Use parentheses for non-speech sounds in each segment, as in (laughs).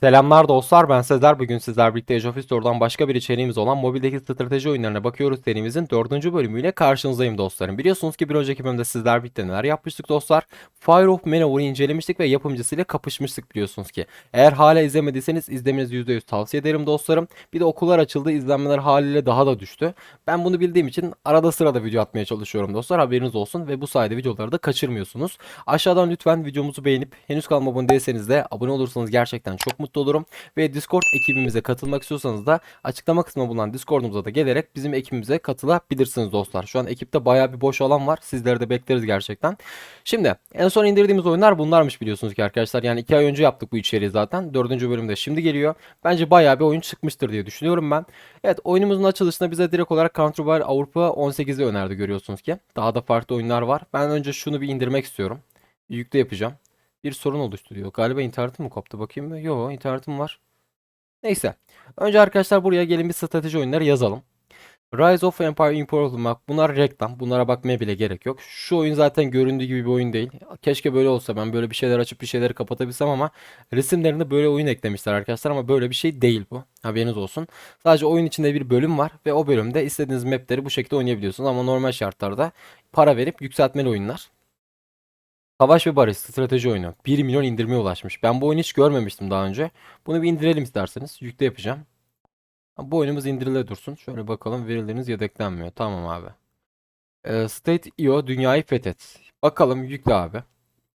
Selamlar dostlar ben Sezer bugün sizler birlikte Age of History'dan başka bir içeriğimiz olan mobildeki strateji oyunlarına bakıyoruz serimizin 4. bölümüyle karşınızdayım dostlarım. Biliyorsunuz ki bir önceki bölümde sizler birlikte neler yapmıştık dostlar. Fire of Manowar'ı incelemiştik ve yapımcısıyla kapışmıştık biliyorsunuz ki. Eğer hala izlemediyseniz izlemenizi %100 tavsiye ederim dostlarım. Bir de okullar açıldı izlenmeler haliyle daha da düştü. Ben bunu bildiğim için arada sırada video atmaya çalışıyorum dostlar haberiniz olsun ve bu sayede videoları da kaçırmıyorsunuz. Aşağıdan lütfen videomuzu beğenip henüz kanalıma abone değilseniz de abone olursanız gerçekten çok mutlu olurum. Ve Discord ekibimize katılmak istiyorsanız da açıklama kısmına bulunan Discord'umuza da gelerek bizim ekibimize katılabilirsiniz dostlar. Şu an ekipte bayağı bir boş alan var. Sizleri de bekleriz gerçekten. Şimdi en son indirdiğimiz oyunlar bunlarmış biliyorsunuz ki arkadaşlar. Yani 2 ay önce yaptık bu içeriği zaten. 4. bölümde şimdi geliyor. Bence bayağı bir oyun çıkmıştır diye düşünüyorum ben. Evet oyunumuzun açılışında bize direkt olarak Strike Avrupa 18'i önerdi görüyorsunuz ki. Daha da farklı oyunlar var. Ben önce şunu bir indirmek istiyorum. Yükle yapacağım bir sorun oluşturuyor. Galiba internetim mi koptu bakayım mı? Yok internetim var. Neyse. Önce arkadaşlar buraya gelin bir strateji oyunları yazalım. Rise of Empire Imperial bak bunlar reklam. Bunlara bakmaya bile gerek yok. Şu oyun zaten göründüğü gibi bir oyun değil. Keşke böyle olsa ben böyle bir şeyler açıp bir şeyleri kapatabilsem ama resimlerinde böyle oyun eklemişler arkadaşlar ama böyle bir şey değil bu. Haberiniz olsun. Sadece oyun içinde bir bölüm var ve o bölümde istediğiniz mapleri bu şekilde oynayabiliyorsunuz ama normal şartlarda para verip yükseltmeli oyunlar. Savaş ve Barış strateji oyunu. 1 milyon indirmeye ulaşmış. Ben bu oyunu hiç görmemiştim daha önce. Bunu bir indirelim isterseniz. Yükle yapacağım. Bu oyunumuz indirile dursun. Şöyle bakalım verileriniz yedeklenmiyor. Tamam abi. Ee, State IO dünyayı fethet. Bakalım yükle abi.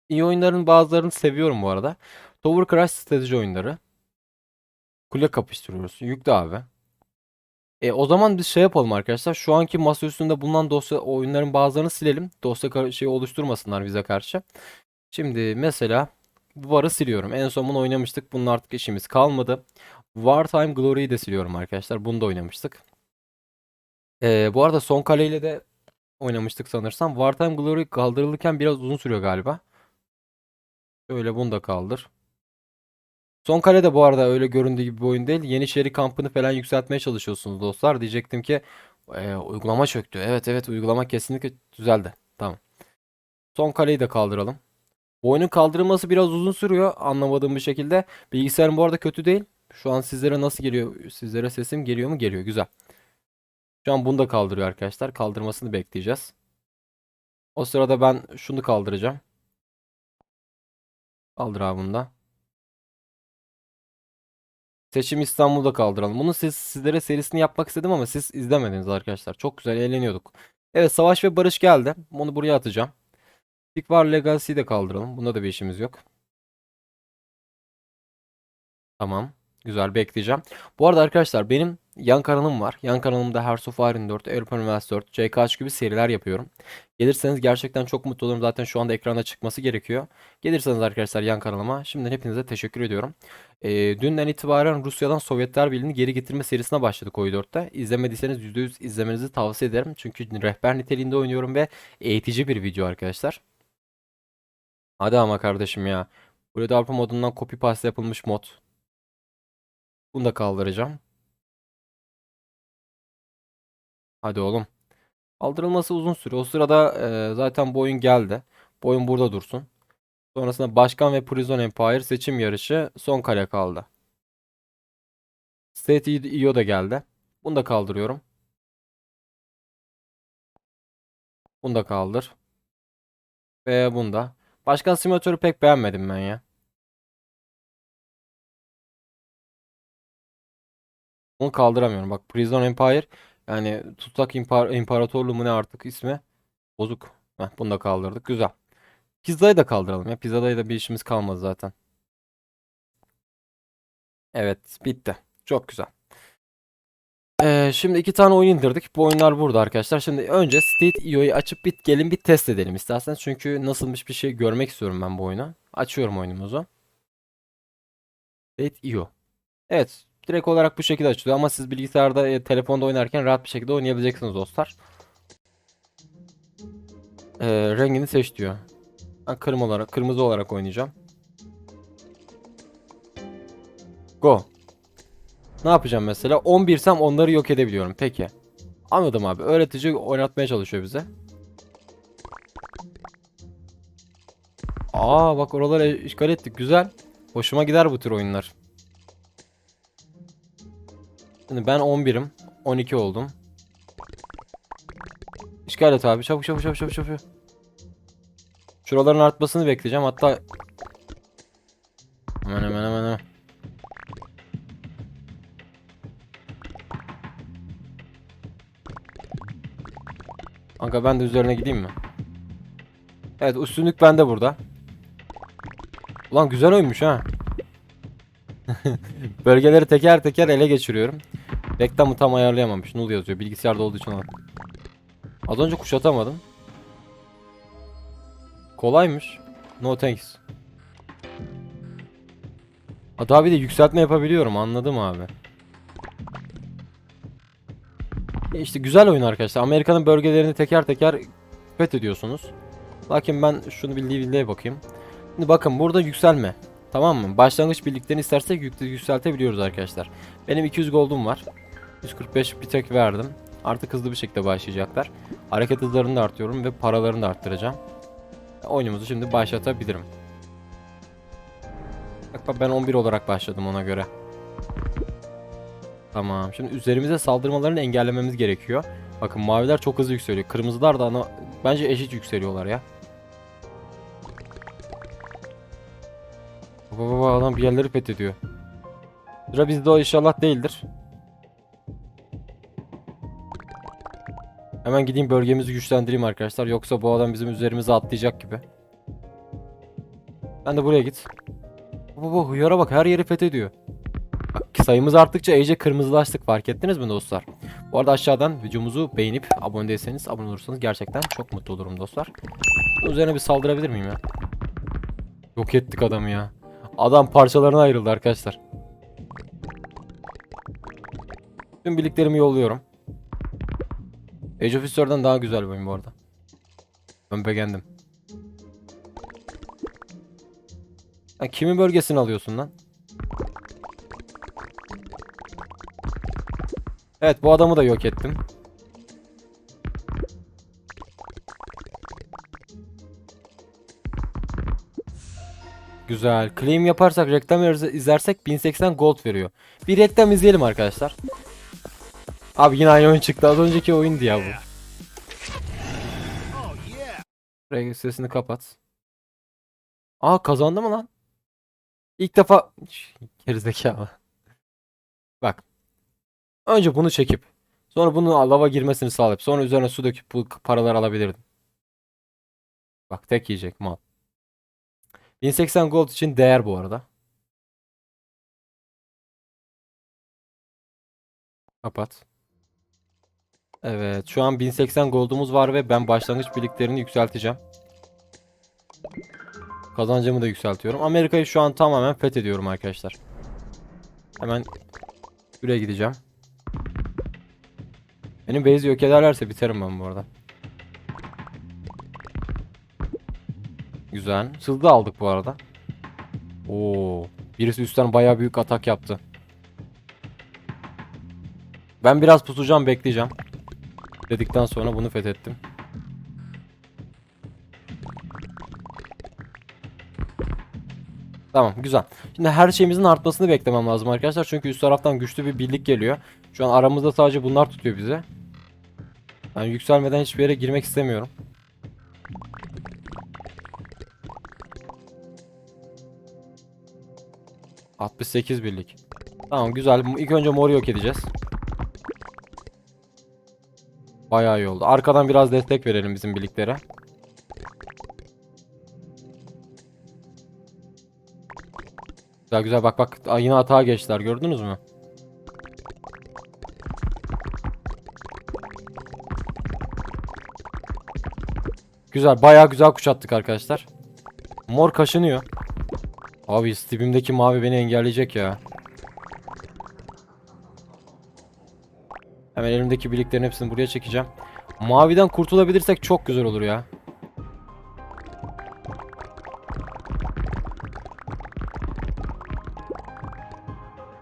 İyi oyunların bazılarını seviyorum bu arada. Tower Crash strateji oyunları. Kule kapıştırıyoruz. Yükle abi. E, o zaman biz şey yapalım arkadaşlar. Şu anki masa üstünde bulunan dosya oyunların bazılarını silelim. Dosya şey oluşturmasınlar bize karşı. Şimdi mesela VAR'ı siliyorum. En son bunu oynamıştık. Bunun artık işimiz kalmadı. Wartime Glory'yi de siliyorum arkadaşlar. Bunu da oynamıştık. E, bu arada son kaleyle de oynamıştık sanırsam. Wartime Glory kaldırılırken biraz uzun sürüyor galiba. Şöyle bunu da kaldır. Son kale de bu arada öyle göründüğü gibi bir oyun değil. Yeniçeri kampını falan yükseltmeye çalışıyorsunuz dostlar. Diyecektim ki e, uygulama çöktü. Evet evet uygulama kesinlikle düzeldi. Tamam. Son kaleyi de kaldıralım. Bu oyunun kaldırılması biraz uzun sürüyor anlamadığım bir şekilde. Bilgisayarım bu arada kötü değil. Şu an sizlere nasıl geliyor? Sizlere sesim geliyor mu? Geliyor. Güzel. Şu an bunu da kaldırıyor arkadaşlar. Kaldırmasını bekleyeceğiz. O sırada ben şunu kaldıracağım. Kaldır abi bunu da. Seçim İstanbul'da kaldıralım. Bunu siz sizlere serisini yapmak istedim ama siz izlemediniz arkadaşlar. Çok güzel eğleniyorduk. Evet Savaş ve Barış geldi. Onu buraya atacağım. War Legacy'yi de kaldıralım. Bunda da bir işimiz yok. Tamam. Güzel bekleyeceğim. Bu arada arkadaşlar benim yan kanalım var. Yan kanalımda Hearts of Iron 4, Europa Universe 4, CKH gibi seriler yapıyorum. Gelirseniz gerçekten çok mutlu olurum. Zaten şu anda ekranda çıkması gerekiyor. Gelirseniz arkadaşlar yan kanalıma şimdiden hepinize teşekkür ediyorum. Ee, dünden itibaren Rusya'dan Sovyetler Birliği'ni geri getirme serisine başladık Oy4'te. İzlemediyseniz %100 izlemenizi tavsiye ederim. Çünkü rehber niteliğinde oynuyorum ve eğitici bir video arkadaşlar. Hadi ama kardeşim ya. Burada Avrupa modundan copy paste yapılmış mod. Bunu da kaldıracağım. Hadi oğlum. Kaldırılması uzun süre. O sırada e, zaten bu oyun geldi. Bu burada dursun. Sonrasında Başkan ve Prison Empire seçim yarışı son kale kaldı. State IO da geldi. Bunu da kaldırıyorum. Bunu da kaldır. Ve bunu da. Başkan simülatörü pek beğenmedim ben ya. Onu kaldıramıyorum. Bak Prison Empire yani tutsak impar imparatorluğu mu ne artık ismi bozuk. Heh, bunu da kaldırdık. Güzel. Pizzayı da kaldıralım ya. Pizzada da bir işimiz kalmadı zaten. Evet, bitti. Çok güzel. Ee, şimdi iki tane oyun indirdik. Bu oyunlar burada arkadaşlar. Şimdi önce State IO'yu açıp bir gelin bir test edelim isterseniz. Çünkü nasılmış bir şey görmek istiyorum ben bu oyunu. Açıyorum oyunumuzu. State IO. Evet, direkt olarak bu şekilde açılıyor ama siz bilgisayarda, e, telefonda oynarken rahat bir şekilde oynayabileceksiniz dostlar. Ee, rengini seç diyor. Ben kırmızı olarak, kırmızı olarak oynayacağım. Go. Ne yapacağım mesela? 11 sam onları yok edebiliyorum. Peki. Anladım abi. Öğretici oynatmaya çalışıyor bize. Aa bak oraları işgal ettik. Güzel. Hoşuma gider bu tür oyunlar. Şimdi ben 11'im. 12 oldum. İşgal et abi. Çabuk çabuk çabuk çabuk çabuk. Şuraların artmasını bekleyeceğim. Hatta hemen hemen hemen hemen. Kanka ben de üzerine gideyim mi? Evet üstünlük bende burada. Ulan güzel oymuş ha. (laughs) Bölgeleri teker teker ele geçiriyorum. Reklamı tam ayarlayamamış. Null yazıyor. Bilgisayarda olduğu için. o. Az önce kuşatamadım. Kolaymış. No thanks. Ha, daha bir de yükseltme yapabiliyorum. Anladım abi. E İşte güzel oyun arkadaşlar. Amerika'nın bölgelerini teker teker fethediyorsunuz. Lakin ben şunu bildiği bildiğe bakayım. Şimdi bakın burada yükselme. Tamam mı? Başlangıç birliklerini istersek yük- yükseltebiliyoruz arkadaşlar. Benim 200 gold'um var. 145 bir tek verdim. Artık hızlı bir şekilde başlayacaklar. Hareket hızlarını da artıyorum ve paralarını da arttıracağım. Oyunumuzu şimdi başlatabilirim. Bak bak ben 11 olarak başladım ona göre. Tamam. Şimdi üzerimize saldırmalarını engellememiz gerekiyor. Bakın maviler çok hızlı yükseliyor. Kırmızılar da ana bence eşit yükseliyorlar ya. Baba baba adam bir yerleri fethediyor. Sıra bizde o inşallah değildir. Hemen gideyim bölgemizi güçlendireyim arkadaşlar. Yoksa bu adam bizim üzerimize atlayacak gibi. Sen de buraya git. Baba baba hıyara bak her yeri fethediyor. Bak, sayımız arttıkça iyice kırmızılaştık fark ettiniz mi dostlar? Bu arada aşağıdan videomuzu beğenip abone değilseniz abone olursanız gerçekten çok mutlu olurum dostlar. Üzerine bir saldırabilir miyim ya? Yok ettik adamı ya. Adam parçalarına ayrıldı arkadaşlar. Tüm birliklerimi yolluyorum. Age of History'den daha güzel oyun bu arada. Ben beğendim. Ha, kimin bölgesini alıyorsun lan? Evet bu adamı da yok ettim. Güzel. Claim yaparsak reklam izle- izlersek 1080 gold veriyor. Bir reklam izleyelim arkadaşlar. Abi yine aynı oyun çıktı. Az önceki oyundu ya bu. Re- Sesini kapat. Aa kazandı mı lan? İlk defa gerizekalı. Bak. Önce bunu çekip sonra bunun lava girmesini sağlayıp sonra üzerine su döküp bu paraları alabilirdim. Bak tek yiyecek mal. 1080 gold için değer bu arada. Kapat. Evet, şu an 1080 gold'umuz var ve ben başlangıç birliklerini yükselteceğim. Kazancımı da yükseltiyorum. Amerika'yı şu an tamamen fethediyorum arkadaşlar. Hemen buraya gideceğim. Benim base'i yok ederlerse biterim ben bu arada. Güzel. Hızlı aldık bu arada. Oo, birisi üstten bayağı büyük atak yaptı. Ben biraz pusacağım, bekleyeceğim. Dedikten sonra bunu fethettim. Tamam, güzel. Şimdi her şeyimizin artmasını beklemem lazım arkadaşlar. Çünkü üst taraftan güçlü bir birlik geliyor. Şu an aramızda sadece bunlar tutuyor bizi. Ben yükselmeden hiçbir yere girmek istemiyorum. ...68 birlik. Tamam güzel. İlk önce moru yok edeceğiz. Bayağı iyi oldu. Arkadan biraz destek verelim bizim birliklere. Güzel güzel bak bak yine atağa geçtiler gördünüz mü? Güzel bayağı güzel kuşattık arkadaşlar. Mor kaşınıyor. Abi Steam'imdeki mavi beni engelleyecek ya. Hemen elimdeki birliklerin hepsini buraya çekeceğim. Maviden kurtulabilirsek çok güzel olur ya.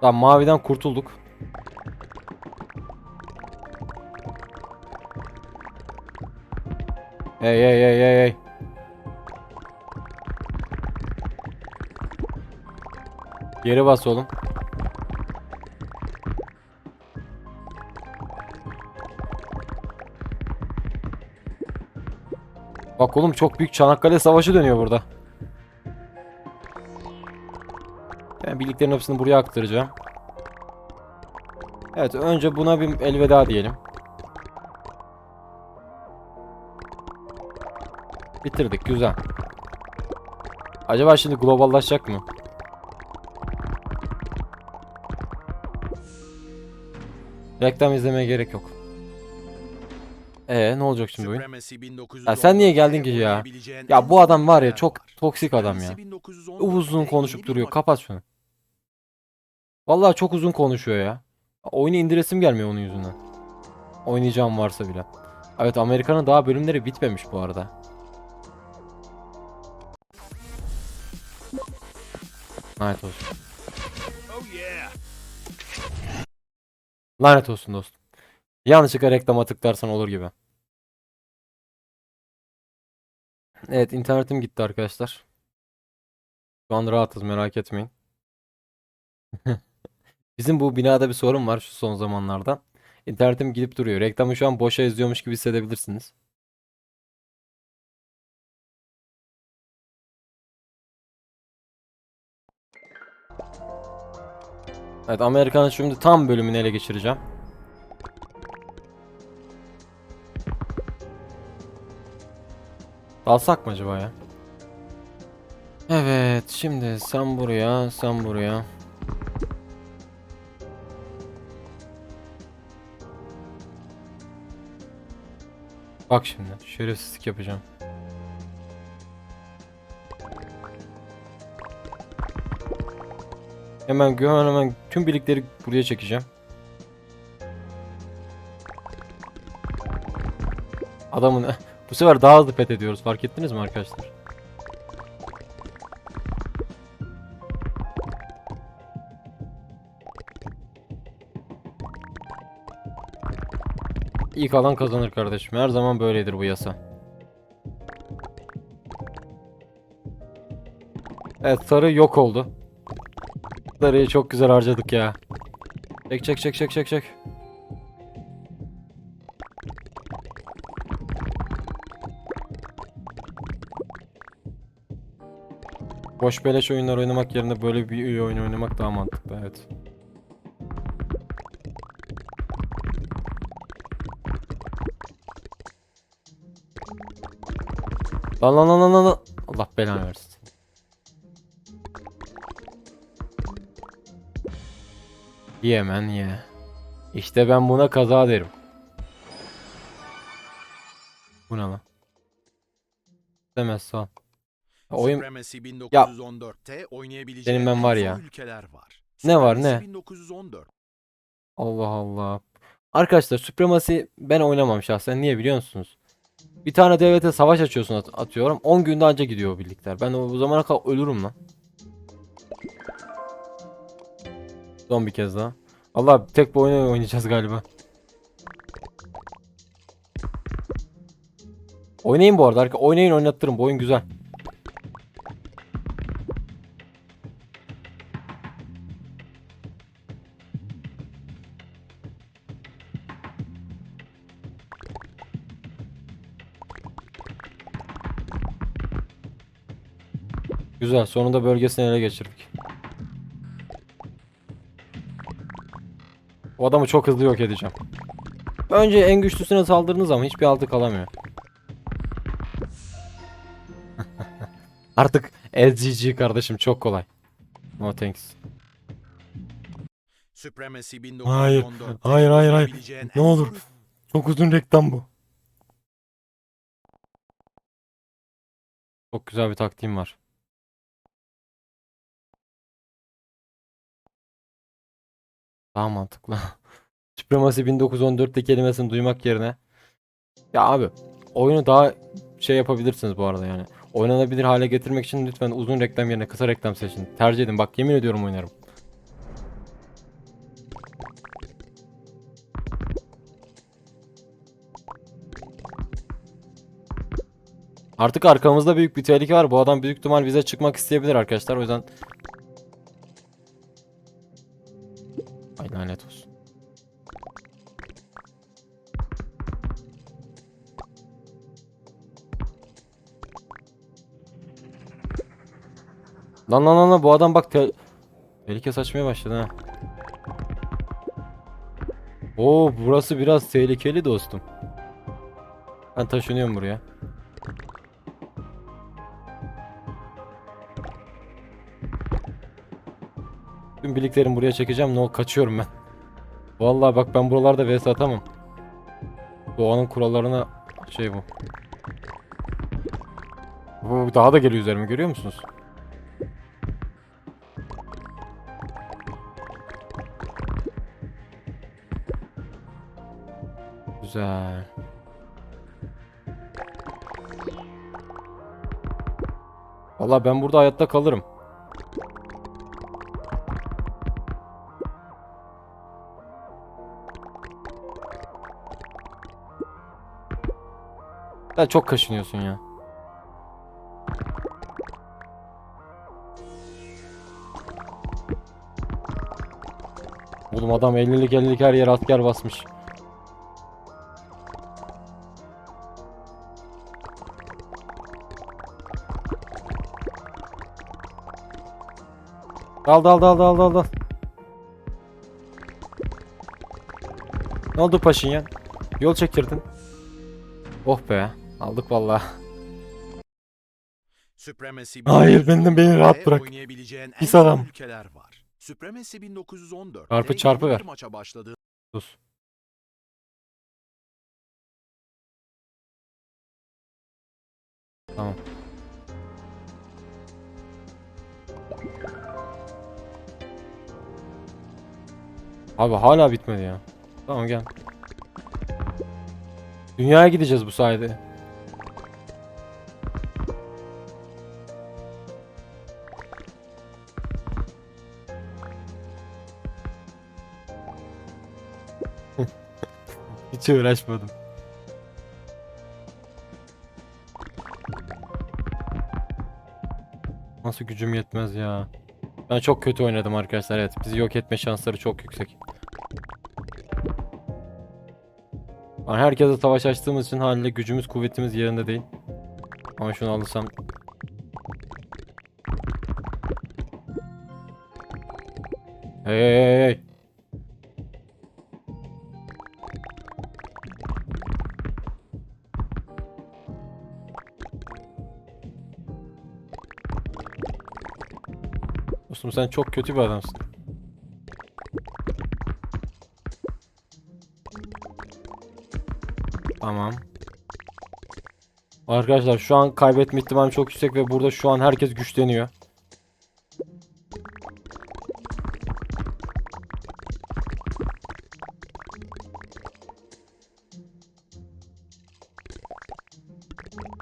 Tamam maviden kurtulduk. Hey hey hey hey hey. Geri bas oğlum. Bak oğlum çok büyük Çanakkale Savaşı dönüyor burada. Ben birliklerin hepsini buraya aktaracağım. Evet önce buna bir elveda diyelim. Bitirdik güzel. Acaba şimdi globallaşacak mı? Reklam izlemeye gerek yok. Ee ne olacak şimdi oyun? Ya sen niye geldin ki ya? Ya bu adam var ya çok toksik adam ya. Uzun konuşup duruyor. Kapat şunu. Vallahi çok uzun konuşuyor ya. Oyunu indiresim gelmiyor onun yüzünden. Oynayacağım varsa bile. Evet Amerika'nın daha bölümleri bitmemiş bu arada. Lanet olsun. Lanet olsun dostum. Yanlışlıkla reklama tıklarsan olur gibi. Evet internetim gitti arkadaşlar. Şu an rahatız merak etmeyin. (laughs) Bizim bu binada bir sorun var şu son zamanlarda. İnternetim gidip duruyor. Reklamı şu an boşa izliyormuş gibi hissedebilirsiniz. Evet Amerika'nın şimdi tam bölümünü ele geçireceğim. Dalsak mı acaba ya? Evet şimdi sen buraya sen buraya. Bak şimdi şerefsizlik yapacağım. Hemen hemen hemen tüm birlikleri buraya çekeceğim. Adamın bu sefer daha hızlı pet ediyoruz fark ettiniz mi arkadaşlar? İlk alan kazanır kardeşim. Her zaman böyledir bu yasa. Evet sarı yok oldu. Sarıyı çok güzel harcadık ya. Çek çek çek çek çek çek. Boş beleş oyunlar oynamak yerine böyle bir iyi oyun oynamak daha mantıklı evet. Lan lan lan lan lan. Allah belanı versin. Ye men ye. İşte ben buna kaza derim. Bu ne lan? Demez sağ. Oyun Supremacy 1914'te oynayabileceğin Benim ben var ya. ülkeler var. Ne var, ne? 1914. Allah Allah. Arkadaşlar Supremacy ben oynamam şahsen. Niye biliyor musunuz? Bir tane devlete savaş açıyorsun at- atıyorum. 10 günde anca gidiyor o birlikler. Ben o bu zamana kadar ölürüm lan. Son bir kez daha. Allah tek bu oyunu oynayacağız galiba. Oynayın bu arada. Oynayın oynattırın. Bu oyun güzel. Güzel. Sonunda bölgesini ele geçirdik. O adamı çok hızlı yok edeceğim. Önce en güçlüsüne saldırdığınız zaman hiçbir altı kalamıyor. (laughs) Artık SGG kardeşim çok kolay. No thanks. Supremacy Hayır, 1914'te hayır, hayır, hayır. Ne olur. Çok uzun reklam bu. Çok güzel bir taktiğim var. Daha mantıklı. (laughs) Supremacy 1914'te kelimesini duymak yerine ya abi oyunu daha şey yapabilirsiniz bu arada yani. Oynanabilir hale getirmek için lütfen uzun reklam yerine kısa reklam seçin. Tercih edin. Bak yemin ediyorum oynarım. Artık arkamızda büyük bir tehlike var. Bu adam büyük ihtimal bize çıkmak isteyebilir arkadaşlar. O yüzden Lan lan lan lan bu adam bak te tehlike saçmaya başladı ha. Oo burası biraz tehlikeli dostum. Ben taşınıyorum buraya. Tüm birliklerimi buraya çekeceğim. Ne ol kaçıyorum ben. Vallahi bak ben buralarda vs atamam. Doğanın kurallarına şey bu. Bu daha da geliyor üzerime görüyor musunuz? Güzel. Vallahi ben burada hayatta kalırım. Sen çok kaşınıyorsun ya. Oğlum adam 50'lik 50'lik her yere asker basmış. Dal dal dal dal dal dal. Ne oldu Paşinyan? Yol çekirdin. Oh be. Aldık vallahi. Supremacy Hayır, 1914'te benden beni rahat bırak. Oynayabileceğin en Pis adam. ülkeler var. Supremacy 1914. Çarpı çarpı ver. maça başladı. Sus. Tamam. Abi hala bitmedi ya. Tamam gel. Dünyaya gideceğiz bu sayede. (laughs) Hiç uğraşmadım. Nasıl gücüm yetmez ya. Ben çok kötü oynadım arkadaşlar. Evet, bizi yok etme şansları çok yüksek. Yani herkese savaş açtığımız için haliyle gücümüz, kuvvetimiz yerinde değil. Ama şunu alırsam Hey hey hey hey. Sen çok kötü bir adamsın. Tamam. Arkadaşlar şu an kaybetme ihtimalim çok yüksek ve burada şu an herkes güçleniyor.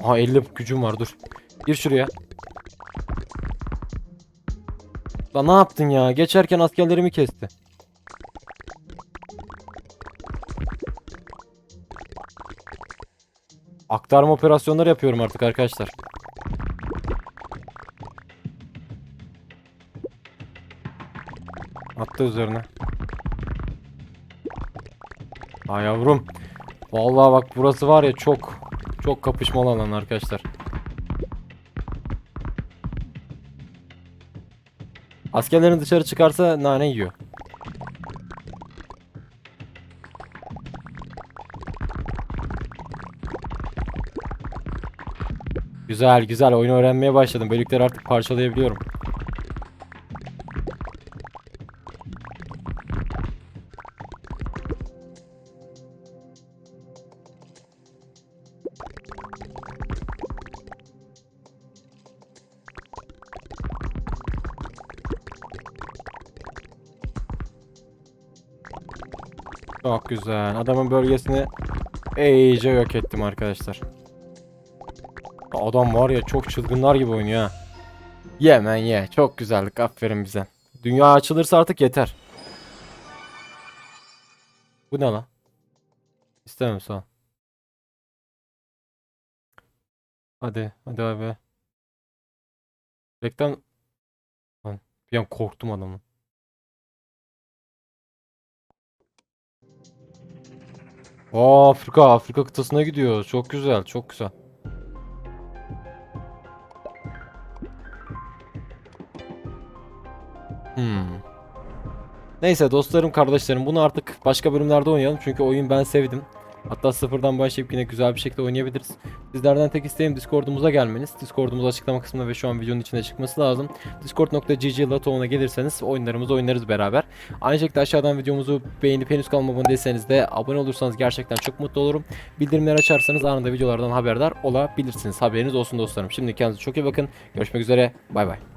Aha 50 gücüm var dur. Gir şuraya. Lan ne yaptın ya? Geçerken askerlerimi kesti. Aktarma operasyonları yapıyorum artık arkadaşlar. Attı üzerine. Ha yavrum. Vallahi bak burası var ya çok çok kapışmalı alan arkadaşlar. Askerlerin dışarı çıkarsa nane yiyor. Güzel güzel oyunu öğrenmeye başladım. Bölükleri artık parçalayabiliyorum. Çok güzel. Adamın bölgesini iyice yok ettim arkadaşlar. Adam var ya çok çılgınlar gibi oynuyor ha. Ye. Çok güzellik. Aferin bize. Dünya açılırsa artık yeter. Bu ne lan? İstemem sağ ol. Hadi. Hadi abi. Reklam... Lan, bir an korktum adamın. Aa, Afrika, Afrika kıtasına gidiyor. Çok güzel, çok güzel. Hmm. Neyse dostlarım kardeşlerim bunu artık başka bölümlerde oynayalım çünkü oyun ben sevdim. Hatta sıfırdan başlayıp yine güzel bir şekilde oynayabiliriz. Sizlerden tek isteğim Discord'umuza gelmeniz. Discord'umuz açıklama kısmında ve şu an videonun içinde çıkması lazım. Discord.gg gelirseniz oyunlarımızı oynarız beraber. Aynı şekilde aşağıdan videomuzu beğenip henüz kanalıma abone değilseniz de abone olursanız gerçekten çok mutlu olurum. Bildirimleri açarsanız anında videolardan haberdar olabilirsiniz. Haberiniz olsun dostlarım. Şimdi kendinize çok iyi bakın. Görüşmek üzere. Bay bay.